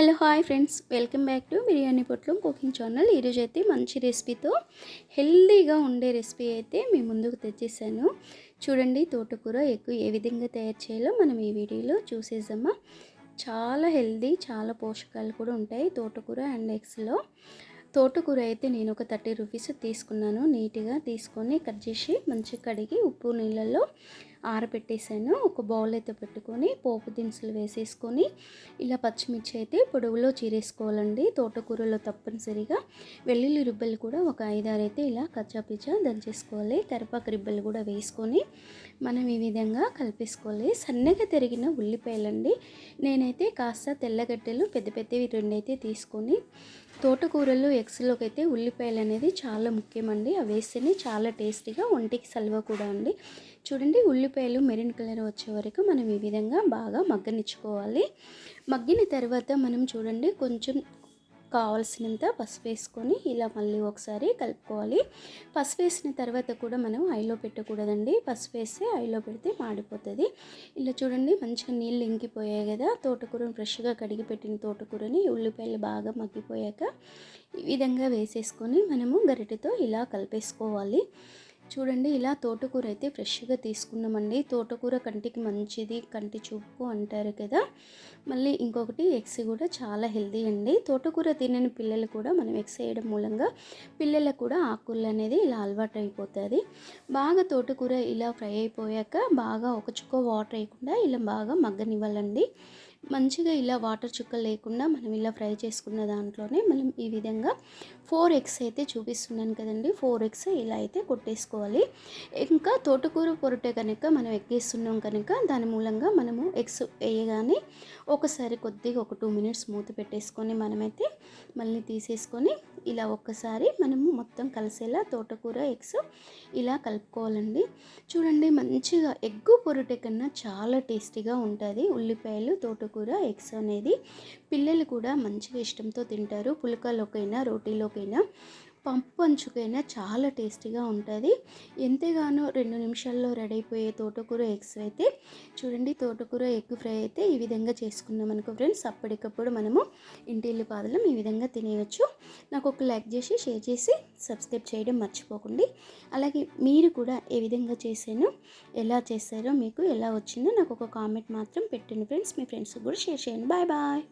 Hello hi friends. Welcome back to biryani పొట్లం cooking channel. ఈరోజు అయితే మంచి రెసిపీతో హెల్దీగా ఉండే రెసిపీ అయితే మీ ముందుకు తెచ్చేసాను. చూడండి తోటకూర ఎక్కువ ఏ విధంగా తయారు చేయాలో మనం ఈ వీడియోలో చూసేద్దామా. చాలా హెల్దీ చాలా పోషకాలు కూడా ఉంటాయి తోటకూర అండ్ ఎగ్స్లో. తోటకూర అయితే నేను ఒక థర్టీ రూపీస్ తీసుకున్నాను. నీట్గా తీసుకొని కట్ చేసి మంచిగా కడిగి ఉప్పు నీళ్ళల్లో ఆరబెట్టేసాను. ఒక బౌల్ అయితే పెట్టుకొని పోపు దినుసులు వేసేసుకొని ఇలా పచ్చిమిర్చి అయితే పొడవులో చీరేసుకోవాలండి. తోటకూరలో తప్పనిసరిగా వెల్లుల్లి రిబ్బలు కూడా ఒక ఐదారు అయితే ఇలా కచ్చాపిచ్చా దంచేసుకోవాలి. కరిపాకు రిబ్బలు కూడా వేసుకొని మనం ఈ విధంగా కలిపేసుకోవాలి. సన్నగా తిరిగిన ఉల్లిపాయలండి. నేనైతే కాస్త తెల్లగడ్డలు పెద్ద పెద్దవి రెండైతే తీసుకొని తోటకూరలు ఎగ్స్లోకి అయితే ఉల్లిపాయలు అనేది చాలా ముఖ్యమండి. అవి వేస్తేనే చాలా టేస్టీగా ఒంటికి సల్వ కూడా అండి. చూడండి ఉల్లిపాయలు మెరిన్ కలర్ వచ్చే వరకు మనం ఈ విధంగా బాగా మగ్గనిచ్చుకోవాలి. మగ్గిన తర్వాత మనం చూడండి కొంచెం కావాల్సినంత పసుపు వేసుకొని ఇలా మళ్ళీ ఒకసారి కలుపుకోవాలి. పసుపు వేసిన తర్వాత కూడా మనం ఐలో పెట్టకూడదండి. పసుపు వేస్తే ఐలో పెడితే మాడిపోతుంది. ఇలా చూడండి మంచిగా నీళ్ళు ఇంకిపోయాయి కదా. తోటకూరను ఫ్రెష్గా కడిగి పెట్టిన తోటకూరని ఉల్లిపాయలు బాగా మగ్గిపోయాక ఈ విధంగా వేసేసుకొని మనము గరిటెతో ఇలా కలిపేసుకోవాలి. చూడండి ఇలా తోటకూర అయితే ఫ్రెష్గా తీసుకున్నామండి. తోటకూర కంటికి మంచిది కంటి చూపు అంటారు కదా. మళ్ళీ ఇంకొకటి ఎగ్స్ కూడా చాలా హెల్దీ అండి. తోటకూర తినని పిల్లలు కూడా మనం ఎగ్స్ వేయడం మూలంగా పిల్లలకు కూడా ఆకుకూరలు అనేది ఇలా అలవాటు అయిపోతుంది. బాగా తోటకూర ఇలా ఫ్రై అయిపోయాక బాగా ఒక చుక్క వాటర్ వేయకుండా ఇలా బాగా మగ్గనివ్వాలండి. మంచిగా ఇలా వాటర్ చుక్క లేకుండా మనం ఇలా ఫ్రై చేసుకున్న దాంట్లోనే మనం ఈ విధంగా ఫోర్ ఎగ్స్ అయితే చూపిస్తున్నాను కదండి. ఫోర్ ఎగ్స్ ఇలా అయితే కొట్టేసుకోవాలి. ఇంకా తోటకూర పొరటే కనుక మనం ఎక్కేస్తున్నాం కనుక దాని మూలంగా మనము ఎగ్స్ వేయగానే ఒకసారి కొద్దిగా ఒక టూ మినిట్స్ మూత పెట్టేసుకొని మనమైతే మళ్ళీ తీసేసుకొని ఇలా ఒక్కసారి మనము మొత్తం కలిసేలా తోటకూర ఎగ్స్ ఇలా కలుపుకోవాలండి. చూడండి మంచిగా ఎగ్గు పొరటే కన్నా చాలా టేస్టీగా ఉంటుంది. ఉల్లిపాయలు తోటకూర ఎగ్స్ అనేది పిల్లలు కూడా మంచిగా ఇష్టంతో తింటారు. పులకలోకైనా రోటీలోకైనా. పప్పు అంచుకైనా చాలా టేస్టీగా ఉంటుంది. ఎంతగానో రెండు నిమిషాల్లో రెడీ అయిపోయే తోటకూర ఎగ్స్ అయితే చూడండి తోటకూర ఎగ్ ఫ్రై అయితే ఈ విధంగా చేసుకున్నాం అనుకో ఫ్రెండ్స్. అప్పటికప్పుడు మనము ఇంటిల్లి పాదలం ఈ విధంగా తినేయచ్చు. నాకు ఒక లైక్ చేసి షేర్ చేసి సబ్స్క్రైబ్ చేయడం మర్చిపోకండి. అలాగే మీరు కూడా ఏ విధంగా చేశానో ఎలా చేశారో మీకు ఎలా వచ్చిందో నాకు ఒక కామెంట్ మాత్రం పెట్టండి ఫ్రెండ్స్. మీ ఫ్రెండ్స్కి కూడా షేర్ చేయండి. Bye bye.